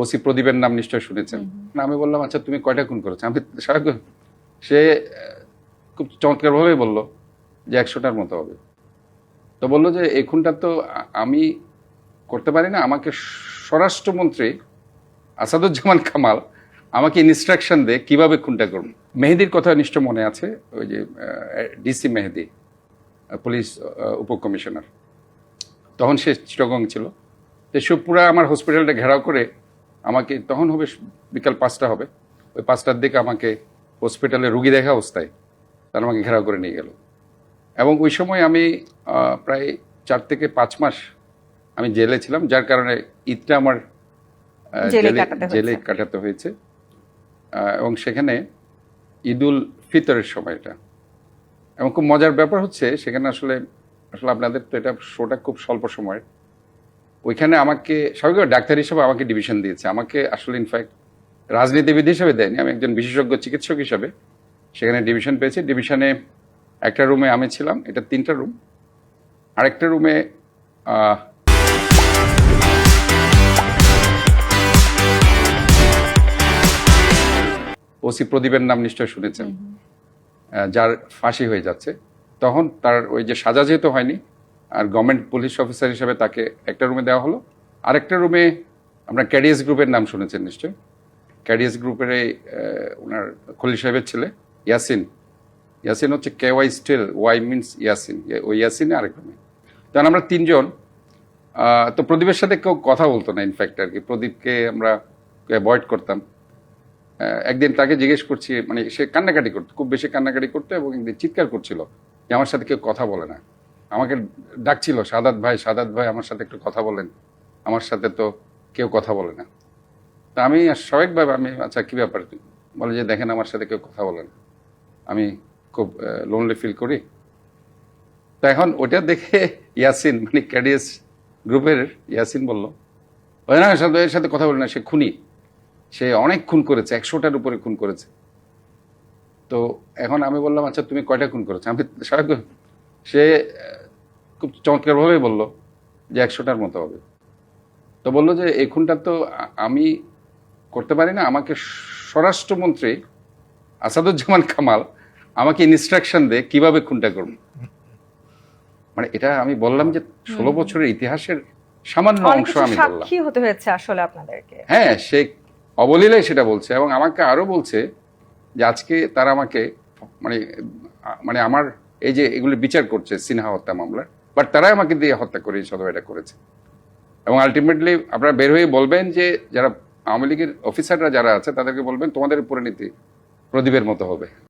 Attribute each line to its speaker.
Speaker 1: OC প্রদীপের নাম নিশ্চয় শুনেছেন। না, আমি বললাম আচ্ছা তুমি কয়টা খুন করেছ? আমি সে খুব চমৎকারভাবে বলল যে একশোটার মতো হবে। তো বলল যে এই খুনটা তো আমি করতে পারি না। আমাকে স্বরাষ্ট্রমন্ত্রী আসাদুজ্জামান কামাল আমাকে ইনস্ট্রাকশন দেয় কীভাবে খুনটা করব। মেহেদির কথা নিশ্চয় মনে আছে ওই যে ডিসি মেহেদি পুলিশ উপকমিশনার। তখন সে চিটগং ছিল। তো সে পুরো আমার হসপিটালটা ঘেরাও করে আমাকে তখন হবে বিকাল পাঁচটা হবে। ওই পাঁচটার দিকে আমাকে হসপিটালে রুগী দেখা অবস্থায় তারা আমাকে ঘেরাও করে নিয়ে গেল। এবং ওই সময় আমি প্রায় চার থেকে পাঁচ মাস আমি জেলে ছিলাম যার কারণে ঈদটা আমার
Speaker 2: জেলে
Speaker 1: জেলে
Speaker 2: কাটাতে হয়েছে।
Speaker 1: এবং সেখানে ঈদুল ফিতরের সময়টা। এবং খুব মজার ব্যাপার হচ্ছে সেখানে আসলে আসলে আপনাদের তো এটা শোটা খুব স্বল্প সময়ের। ওইখানে আমাকে স্বাভাবিক ডাক্তার হিসেবে আমাকে ডিভিশন দিয়েছে। আমাকে আসলে ইনফ্যাক্ট রাজনীতিবিদ হিসেবে দেয়নি। আমি একজন বিশেষজ্ঞ চিকিৎসক হিসেবে সেখানে ডিভিশন পেয়েছি। ডিভিশনে একটা রুমে আমি ছিলাম। এটা তিনটা রুম আরেকটা রুমে ওসি প্রদীপের নাম নিশ্চয় শুনেছেন। যার ফাঁসি হয়ে যাচ্ছে। তখন তার ওই যে সাজা যেহেতু হয়নি আর গভর্নমেন্ট পুলিশ অফিসার হিসেবে তাকে একটা রুমে দেওয়া হলো। আরেকটা রুমে আমরা ক্যাডিএস গ্রুপের নাম শুনেছেন নিশ্চয় ক্যাডিএস গ্রুপের এই ওনার খলিল সাহেবের ছেলে, ইয়াসিন। ইয়াসিন হচ্ছে K Y still Y means Yasin. ওই ইয়াসিনে আরেক রুমে তখন আমরা তিনজন তো প্রদীপের সাথে কেউ কথা বলতো না ইনফ্যাক্ট আর কি। প্রদীপকে আমরা অ্যাভয়েড করতাম। একদিন তাকে জিজ্ঞেস করছি মানে সে কান্নাকাটি করতো, খুব বেশি কান্নাকাটি করতো এবং একদিন চিৎকার করছিল যে আমার সাথে কেউ কথা বলে না। আমাকে ডাকছিল, সাদাত ভাই সাদাত ভাই আমার সাথে একটু কথা বলেন। আমার সাথে তো কেউ কথা বলে না। তা আমি স্বাভাবিকভাবে আমি আচ্ছা কী ব্যাপার? বলে যে, দেখেন, আমার সাথে কেউ কথা বলে না। আমি খুব লোনলি ফিল করি। তা এখন ওটা দেখে ইয়াসিন মানে ক্যাডিএস গ্রুপের ইয়াসিন বলল, ওই না, সাথে, এর সাথে কথা বলে না, সে খুনি। সে অনেক খুন করেছে, একশোটার উপরে খুন করেছে। তো এখন আমি বললাম আচ্ছা তুমি কয়টা খুন করেছ? আমি স্বাভাবিক সে খুব চমৎকারভাবে বলল যে একশোটার মতো হবে। তো বলল যে এই খুনটা তো আমি করতে পারি না আমাকে স্বরাষ্ট্রমন্ত্রী আসাদুজ্জামান কামাল আমাকে ইনস্ট্রাকশন দেয় কীভাবে খুনটা করব। মানে এটা আমি বললাম যে ষোলো বছরের ইতিহাসের সামান্য অংশ আমি বললাম।
Speaker 2: সাক্ষী হতে হয়েছে আসলে আপনাদেরকে।
Speaker 1: হ্যাঁ সে অবলীলায় সেটা বলছে এবং আমাকে আরও বলছে যে আজকে তারা আমাকে মানে মানে আমার এই যে এগুলি বিচার করছে সিনহা হত্যা মামলার বাট তারাই আমাকে দিয়ে হত্যা করে সদয় এটা করেছে। এবং আলটিমেটলি আপনারা বের হয়ে বলবেন যে যারা আওয়ামী লীগের অফিসাররা যারা আছে, তাদেরকে বলবেন তোমাদের পরিণতি প্রদীপের মতো হবে।